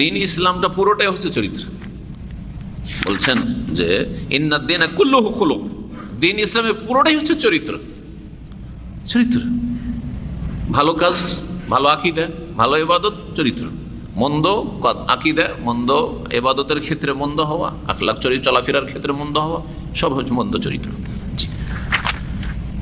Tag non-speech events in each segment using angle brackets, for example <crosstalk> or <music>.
দিন ইসলামটা পুরোটাই হচ্ছে চরিত্র। বলছেন যে ইন্নাদ্দিন কুল্লু খুলুক। দিন ইসলামের পুরোটাই হচ্ছে চরিত্র। চরিত্র। ভালো কাজ, ভালো আকিদা, ভালো এবাদত চরিত্র। মন্দ আকিদা, মন্দ এবাদতের ক্ষেত্রে মন্দ হওয়া, আখলাখ চরিত্র চলাফেরার ক্ষেত্রে মন্দ হওয়া, সব হচ্ছে মন্দ চরিত্র।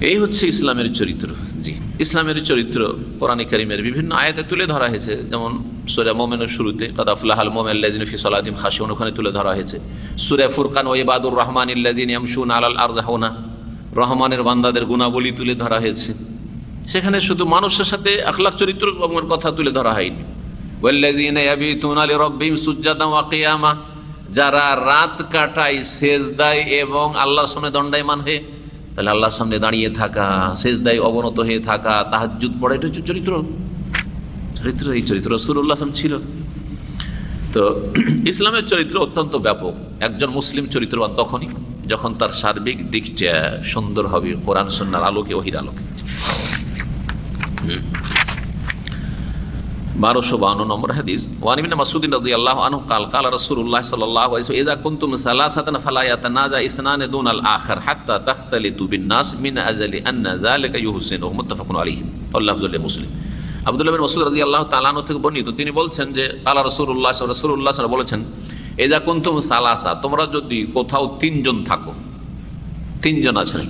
এই হচ্ছে ইসলামের চরিত্র, জি। ইসলামের চরিত্র কোরআন করিমের বিভিন্ন আয়াতে তুলে ধরা হয়েছে। যেমন সুরা মোমেনের শুরুতে কাদাফুল্লাহাল মোমেল্লাদিন ফি সালাদিম খাসিউন ওখানে তুলে ধরা হয়েছে। সুরে ফুরকান ও ইবাদুর রহমান ইল্লাদিন ইয়ামশুন আলাল আরদাহনা রহমানের বান্দাদের গুণাবলী তুলে ধরা হয়েছে। সেখানে শুধু মানুষের সাথে আখলাখ চরিত্র কথা তুলে ধরা হয়নি। যারা রাত কাটায়, সেজদায় এবং আল্লাহর সামনে দণ্ডায়মান হয়ে তাহলে আল্লাহর সামনে দাঁড়িয়ে থাকা শেষদায় অবনত হয়ে থাকা তাহাজুদ পড়ে, এটা হচ্ছে চরিত্র। চরিত্র, এই চরিত্র রসুল্লাহ আসলাম ছিল। তো <clears throat> ইসলামের চরিত্র অত্যন্ত ব্যাপক। একজন মুসলিম চরিত্রবান তখনই, যখন তার সার্বিক দিকটা সুন্দর হবে, কোরআন সন্ন্যার আলোকে, ওহির আলোকে। বারোশো বাউন্ন নম্বর হাদিস। ওয়ানিবিন মাসুদিন রাজি আল্লাহ আনহু কাল কাল রসুল্লাহ সাল্লাহ ইদা কুন্তুম সালাসাতান ফালায়াতানাজা ইসনানে দুন আল আখর হাত্তা তাখতালিতু বিন্নাস মিন আজালি আন্না যালিকা ইউহসিন ও মুত্তাফাকুন আলাইহি আল্লাহ মুসলিম আব্দুল্লাহ বিন মাসুদ রাজি আল্লাহ তালানো থেকে বর্ণিত, তিনি বলছেন যে আল্লাহ রসুল্লাহ রসুল্লাহ বলেছেন এদা কুন্তুম সালাসা, তোমরা যদি কোথাও তিনজন থাকো, তিনজন আছেন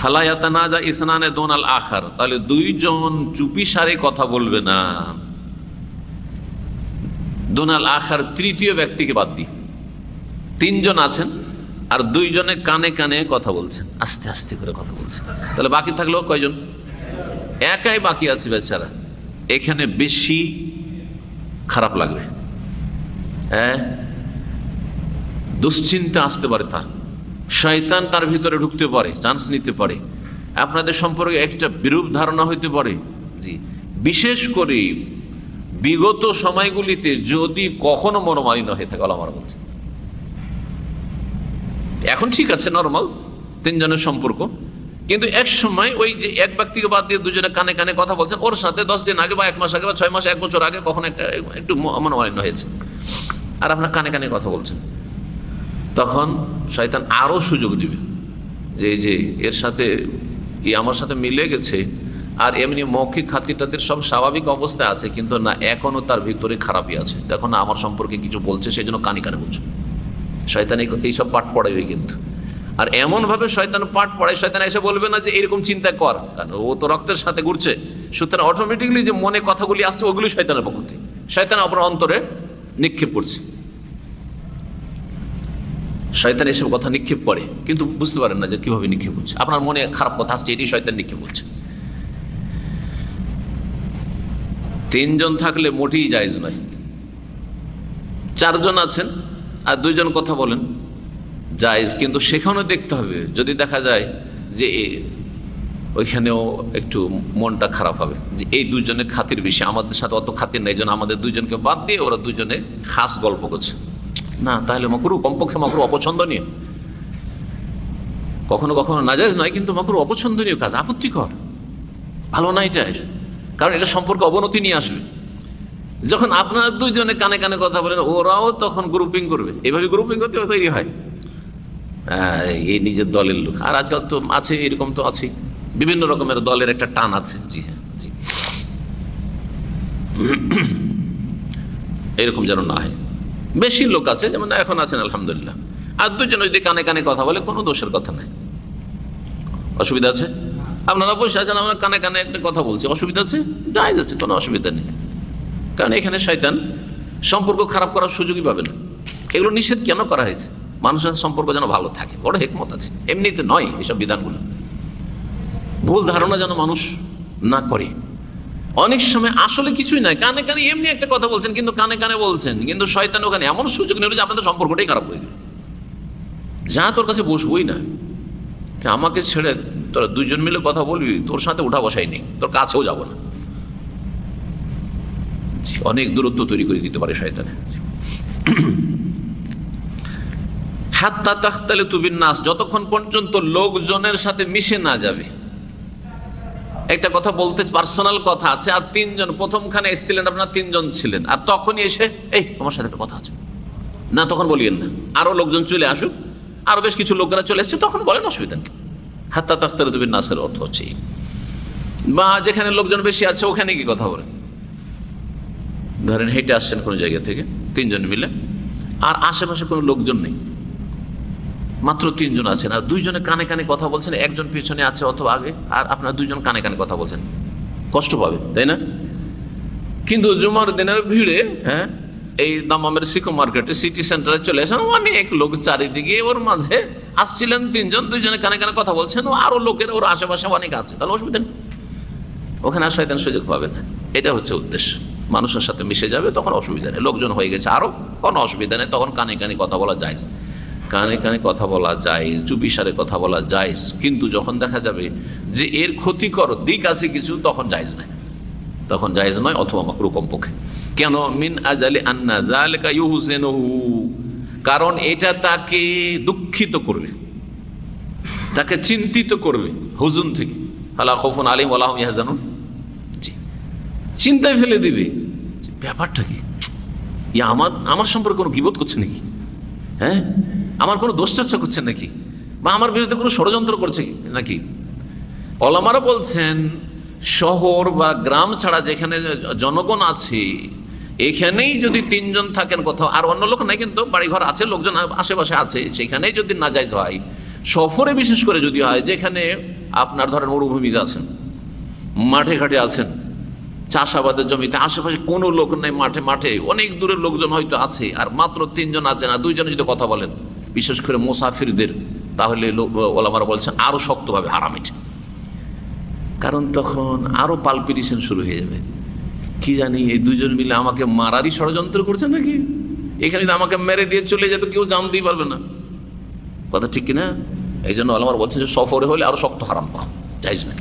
ফালায়াতানাজা ইসনানে দোন আল আখার তাহলে দুইজন চুপি সারে কথা বলবে না। দোনাল আখার তৃতীয় ব্যক্তিকে বাদ দিই। তিনজন আছেন আর দুইজনে কানে কানে কথা বলছেন, আস্তে আস্তে করে কথা বলছেন। তাহলে বাকি থাকলেও কয়জন? একাই বাকি আছে বেচারা। এখানে বেশি খারাপ লাগবে। হ্যাঁ? দুশ্চিন্তা আসতে পারে তার। শয়তান তার ভিতরে ঢুকতে পারে চান্স নিতে পারে। আপনাদের সম্পর্কে একটা বিরূপ ধারণা হইতে পারে। জি। বিশেষ করে বিগত সময়গুলিতে যদি কখনো মনোমালিন্য হয়ে থাকে আলামারা বলছে। এখন ঠিক আছে নর্মাল তিনজনের সম্পর্ক। কিন্তু এক সময় ওই যে এক ব্যক্তিকে বাদ দিয়ে দুজনে কানে কানে কথা বলছেন, ওর সাথে দশ দিন আগে বা এক মাস আগে বা ছয় মাস, এক বছর আগে কখন একটা একটু মনোমালিন্য হয়েছে। আর আপনার কানে কানে কথা বলছেন। তখন শয়তান আরও সুযোগ দিবে। যে এই যে, এর সাথে ই আমার সাথে মিলে গেছে আর এমনি মৌখিক খাতির টাতির সব স্বাভাবিক অবস্থায় আছে, কিন্তু না এখনও তার ভিতরে খারাপই আছে। দেখো না, আমার সম্পর্কে কিছু বলছে সেই জন্য কানে কানে বলছে। শয়তান এইসব পাঠ পড়াবে কিন্তু। আর এমনভাবে শয়তান পাঠ পড়ায়, শয়তান এসে বলবে না যে, এরকম চিন্তা কর। কারণ ও তো রক্তের সাথে ঘুরছে। সুতরাং অটোমেটিকলি যে মনে কথাগুলি আসছে, ওগুলি শয়তানের পক্ষ থেকে। শয়তান আপনার অন্তরে নিক্ষেপ করছে। শয়তান এসব কথা নিক্ষেপ করে, কিন্তু বুঝতে পারেন না যে কীভাবে নিক্ষেপ করছে আপনার মনে খারাপ কথা আসছে এটি শয়তান নিক্ষেপ হচ্ছে তিনজন থাকলে মোটেই জায়জ নয়। চারজন আছেন আর দুইজন কথা বলেন। জায়জ, কিন্তু সেখানেও দেখতে হবে। যদি দেখা যায় যে ওইখানেও একটু মনটা খারাপ হবে, যে এই দুজনের খাতির বেশি, আমাদের সাথে অত খাতির নেই জন্য আমাদের দুজনকে বাদ দিয়ে ওরা দুজনে খাস গল্প করছে। না, তাহলে মকরু, কমপক্ষে মকরু অপছন্দনীয়। কখনো কখনো নাজাজ নয়, কিন্তু মকরু অপছন্দনীয় কাজ। আপত্তিকর। ভালো না এটা? কারণ এটা সম্পর্কে অবনতি নিয়ে আসবে। যখন আপনারা দুইজনে কানে কানে কথা বলেন, ওরাও তখন গ্রুপিং করবে। এভাবে গ্রুপিং করতে তৈরি হয়। এই নিজের দলের লোক। আর আজকাল তো আছে, এরকম তো আছে বিভিন্ন রকমের দলের একটা টান আছে। জি হ্যাঁ জি। এরকম যেন না হয়। বেশি লোক আছে, যেমন এখন আছেন, আলহামদুলিল্লাহ। আর দুজন যদি কানে কানে কথা বলে, কোনো দোষের কথা নাই। অসুবিধা আছে? আপনারা বসে আছেন, আমরা কানে কানে একটা কথা বলছি। অসুবিধা আছে? যাই যাচ্ছে, কোনো অসুবিধা নেই। কারণ এখানে শয়তান সম্পর্ক খারাপ করার সুযোগই পাবে না। এগুলো নিষেধ কেন করা হয়েছে? মানুষের সম্পর্ক যেন ভালো থাকে, বড় হেকমত আছে। এমনিতে নয় এসব বিধানগুলো। ভুল ধারণা যেন মানুষ না করে। অনেক সময় আসলে কিছুই নাই কানে কানে এমনি একটা কথা বলছেন, কিন্তু কানে কানে বলছেন। কিন্তু শয়তান ওখানে এমন সুযোগ নিল যে আপনাদের সম্পর্কটাই খারাপ হয়ে গেল। যা তোর কাছে বসবই না। আমাকে ছেড়ে তোরা দুজন মিলে কথা বলবি, তোর সাথে উঠা বসাই নেই, তোর কাছেও যাব না। অনেক দূরত্ব তৈরি করে দিতে পারে শয়তানে। হাত্তা তাহতালে তুবিন নাস, যতক্ষণ পর্যন্ত লোকজনের সাথে মিশে না যাবে। একটা কথা বলতে পার্সোনাল কথা আছে, আর তিনজন, প্রথমখানে এসেছিলেন আপনার তিনজন ছিলেন, আর তখনই এসে, এই, আমার সাথে একটা কথা আছে। না, তখন বলিয়েন না। আরও লোকজন চলে আসুক আরও বেশ কিছু লোকেরা চলে এসছে, তখন বলেন, অসুবিধা নেই। হাত্তা তাখতার দুবিন নাসের অর্থ হচ্ছে বা যেখানে লোকজন বেশি আছে, ওখানে কি কথা বলেন। ধরেন হেঁটে আসছেন কোনো জায়গা থেকে, তিনজন মিলে, আর আশেপাশে কোনো লোকজন নেই। মাত্র তিনজন আছেন, আর দুইজনে কানে কানে কথা বলছেন, একজন পেছনে আছে অথবা আগে, আর আপনার দুইজন কানে কানে কথা বলছেন। কষ্ট পাবে তাই না? কিন্তু জুমার দিনের ভিড়ে হ্যাঁ এই দামামের সিকো মার্কেটে সিটি সেন্টারে চলে আসেন অনেক লোক চারিদিকে ওর মাঝে আসছিলেন, তিনজন, দুইজনে কানে কানে কথা বলছেন, ও আরও লোকের, ওর আশেপাশে অনেক আছে। তাহলে অসুবিধা নেই। ওখানে আর শয়তান সুযোগ পাবে না। এটা হচ্ছে উদ্দেশ্য। মানুষের সাথে মিশে যাবে, তখন অসুবিধা নেই। লোকজন হয়ে গেছে। আরও কোনো অসুবিধা নেই। তখন কানে কানে কথা বলা যায়। কানে কানে কথা বলা যায় চুপিসারে কথা বলা যায়। কিন্তু যখন দেখা যাবে যে এর ক্ষতিকর দিক আছে কিছু, তখন জায়জ নয়। তখন জায়েজ নয় অথবা মাকরু কমপক্ষে। কেন? মিন আজালি আন্না জালেকা ইউহুসেনহু। কারণ এটা তাকে দুঃখিত করবে। তাকে চিন্তিত করবে হুজুন থেকে। আলা খফুন আলিম আলাহম ইয়াজানুন জি। চিন্তায় ফেলে দিবে। ব্যাপারটা কি? ইয়া আমার আমার সম্পর্কে কোনো গিবোধ করছে নাকি? হ্যাঁ? আমার কোনো দোষ চর্চা করছেন নাকি? বা আমার বিরুদ্ধে কোনো ষড়যন্ত্র করছে নাকি? অলামারা বলছেন, শহর বা গ্রাম ছাড়া যেখানে জনগণ আছে এখানেই যদি তিনজন থাকেন কোথাও, আর অন্য লোক নাই কিন্তু, বাড়িঘর আছে, লোকজন আশেপাশে আছে, সেখানেই যদি না যায় হয়, সফরে বিশেষ করে যদি হয়, যেখানে আপনার ধরেন মরুভূমিতে আছেন, মাঠে ঘাটে আছেন, চাষাবাদের জমিতে, আশেপাশে কোনো লোক নেই মাঠে মাঠে, অনেক দূরের লোকজন হয়তো আছে, আর মাত্র তিনজন আছে না, দুইজনে যদি কথা বলেন, বিশেষ করে মোসাফিরদের, তাহলে ওলামারা বলছেন আরও শক্তভাবে হারাম এটা। কারণ তখন আরও পালপিটিশন শুরু হয়ে যাবে। কি জানি, এই দুজন মিলে আমাকে মারারই ষড়যন্ত্র করছে নাকি? এখানে আমাকে মেরে দিয়ে চলে যেত, কেউ জানতেই পারবে না। কথা ঠিক কিনা? এই জন্য আলমার বলছেন যে সফরে হলে আরও শক্ত হারাম পাও চাইজ না।